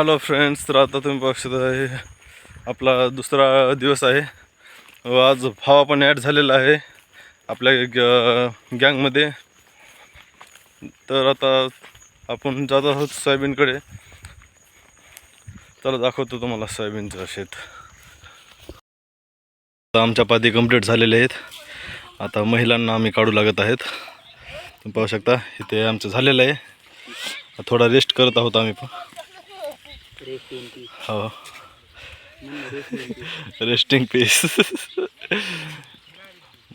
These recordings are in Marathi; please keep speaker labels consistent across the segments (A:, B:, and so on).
A: हॅलो फ्रेंड्स तर आता तुम्ही पाहू शकता आपला दुसरा दिवस आहे. व आज भावा पण ॲड झालेला आहे आपल्या ग गँगमध्ये तर आता आपण जात आहोत सोयाबीनकडे. चला दाखवतो तुम्हाला सोयाबीनचं शेत. आता आमच्या पाती कंप्लीट झालेले आहेत. आता महिलांना आम्ही काढू लागत आहेत. तुम्ही पाहू शकता इथे आमचं झालेलं आहे. थोडा रेस्ट करत आहोत आम्ही पण. हो. रेस्टिंग पीस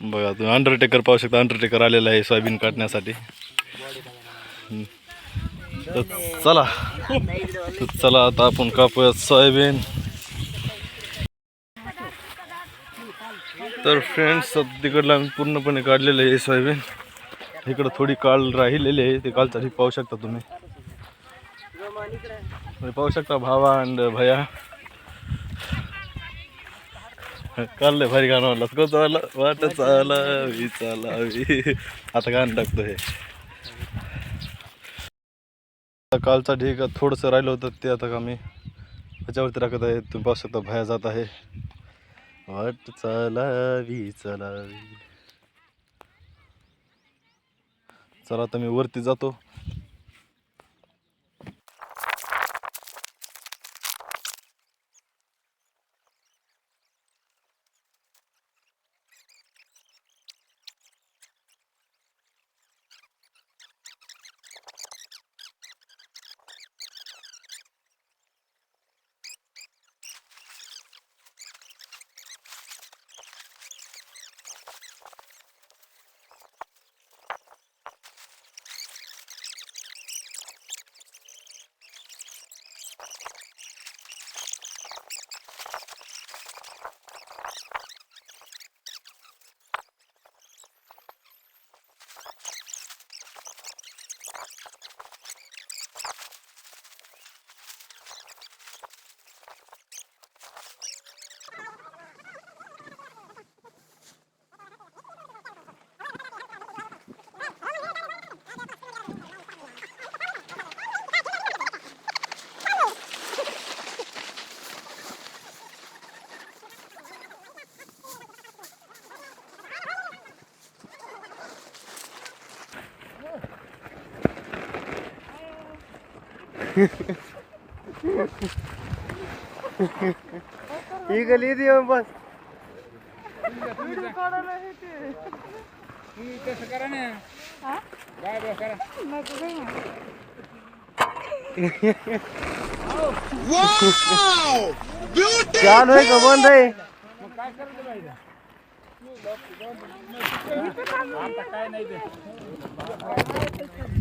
A: बघा तुम्ही अंडरटेकर पाहू शकता. अंडरटेकर आलेला आहे सोयाबीन काढण्यासाठी. तर चला. तर चला आता आपण कापूयात सोयाबीन. तर फ्रेंड्स तिकडला आम्ही पूर्णपणे काढलेलं आहे सोयाबीन. इकडं थोडी काळ राहिलेली आहे. ते कालचा ठीक पाहू शकता तुम्ही. तुम्ही पाहू शकता भावा अँड भया. काढलंय भारी गाणं म्हणलं. को चाला वाट चालावी चालावी. आता गाणं टाकतो हे कालचा ढीक थोडंसं राहिलं होतं ते आता आम्ही ह्याच्यावरती टाकत आहे. तुम्ही पाहू शकता भया जात आहे. वाट चालावी चालावी. चला आता मी वरती जातो.
B: ही गली ती बस. चालू आहे का बंद आहे
C: काय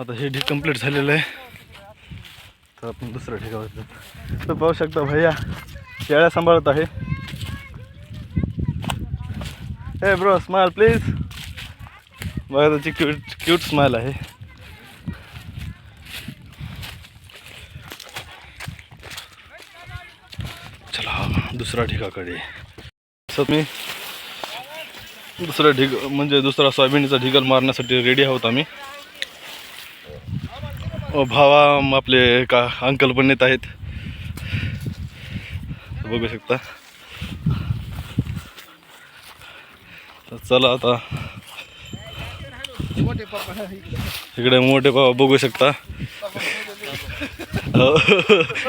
A: आता हे ढीक झालेलं आहे. तर आपण दुसरं ठिकाण तर पाहू शकता भैया शेळ्या सांभाळत आहे. हे ब्रो स्माईल प्लीज बघा त्याची क्यूट क्यूट स्माईल आहे. चला दुसऱ्या ठिकाकडे. असं मी दुसरा ढिग म्हणजे दुसरा सोयाबीनचा ढिगल मारण्यासाठी रेडी आहोत आम्ही. भावा आपले का अंकल पण येत आहेत. बघू शकता. तर चला आता. इकडे मोठे भावा बघू शकता.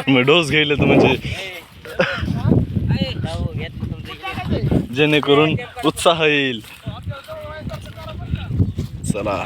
A: मी डोस घेईल तर म्हणजे जेणेकरून उत्साह येईल. चला.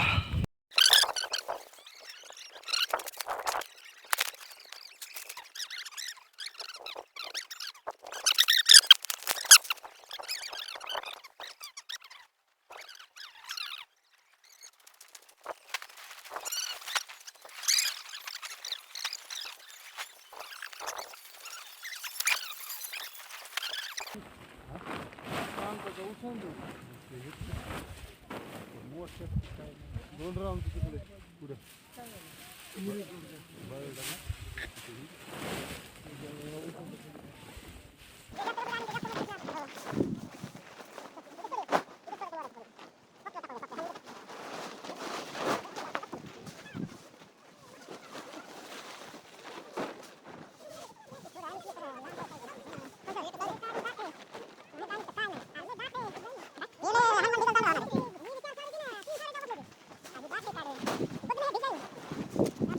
A: utandım. Muhakkak bir tane. Donduralım bizi böyle. Burada. Tamam. Yürü burada. Bayağı da. Thank you. Ah!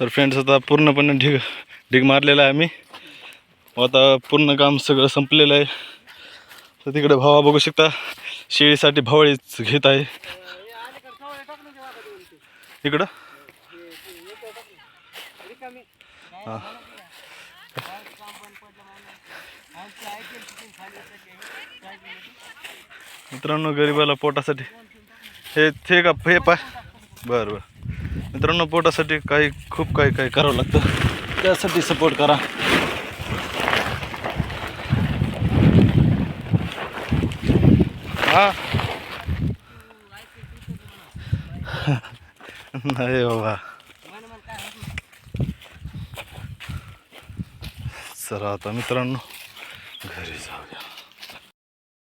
A: तर फ्रेंड्स आता पूर्णपणे ढीग ढीग मारलेला आहे आम्ही. आता पूर्ण काम सगळं संपलेलं आहे. तर तिकडे भावा बघू शकता शेळीसाठी भावळीच घेत आहे. इकडं? हां. मित्रांनो गरिबाला पोटासाठी. हे ते का हे पाय बरं बरं. मित्रांनो पोटासाठी काही खूप काही काही करावं लागतं. त्यासाठी सपोर्ट करा. हा? नाही बाबा. चला आता मित्रांनो घरी जाऊया.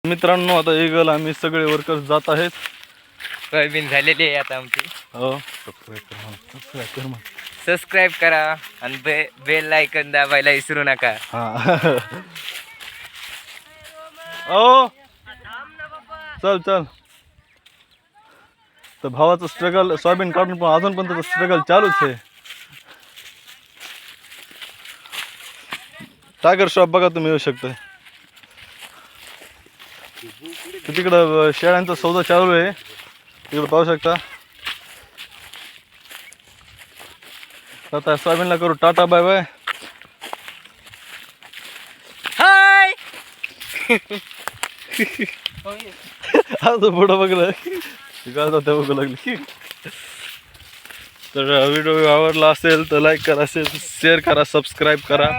A: मित्रांनो आता इगल आम्ही सगळे वर्कर्स जात आहेत.
C: सोयाबीन झालेली आहे आता आमची.
A: हो. सबस्क्राईब कर सबस्क्राईब कर म्हण.
C: सबस्क्राईब करा आणि बे बेल लायकन दाबायला विसरू नका.
A: हा. ओ. चल चल. तर भावाचं स्ट्रगल सोयाबीन काढून पण अजून पण त्याचं स्ट्रगल चालूच आहे. टायगर शॉप बघा तुम्ही येऊ शकता तिकडं शेळ्यांचा सौदा चालू आहे. तिकडं पाहू शकता. आता सोयाबीनला करू. Tata bye bye.
C: हाय!
A: तो पुढं बघलं. काय ते बघू लागली. तर व्हिडिओ आवडला असेल तर लाईक करा शेअर करा सबस्क्राईब करा.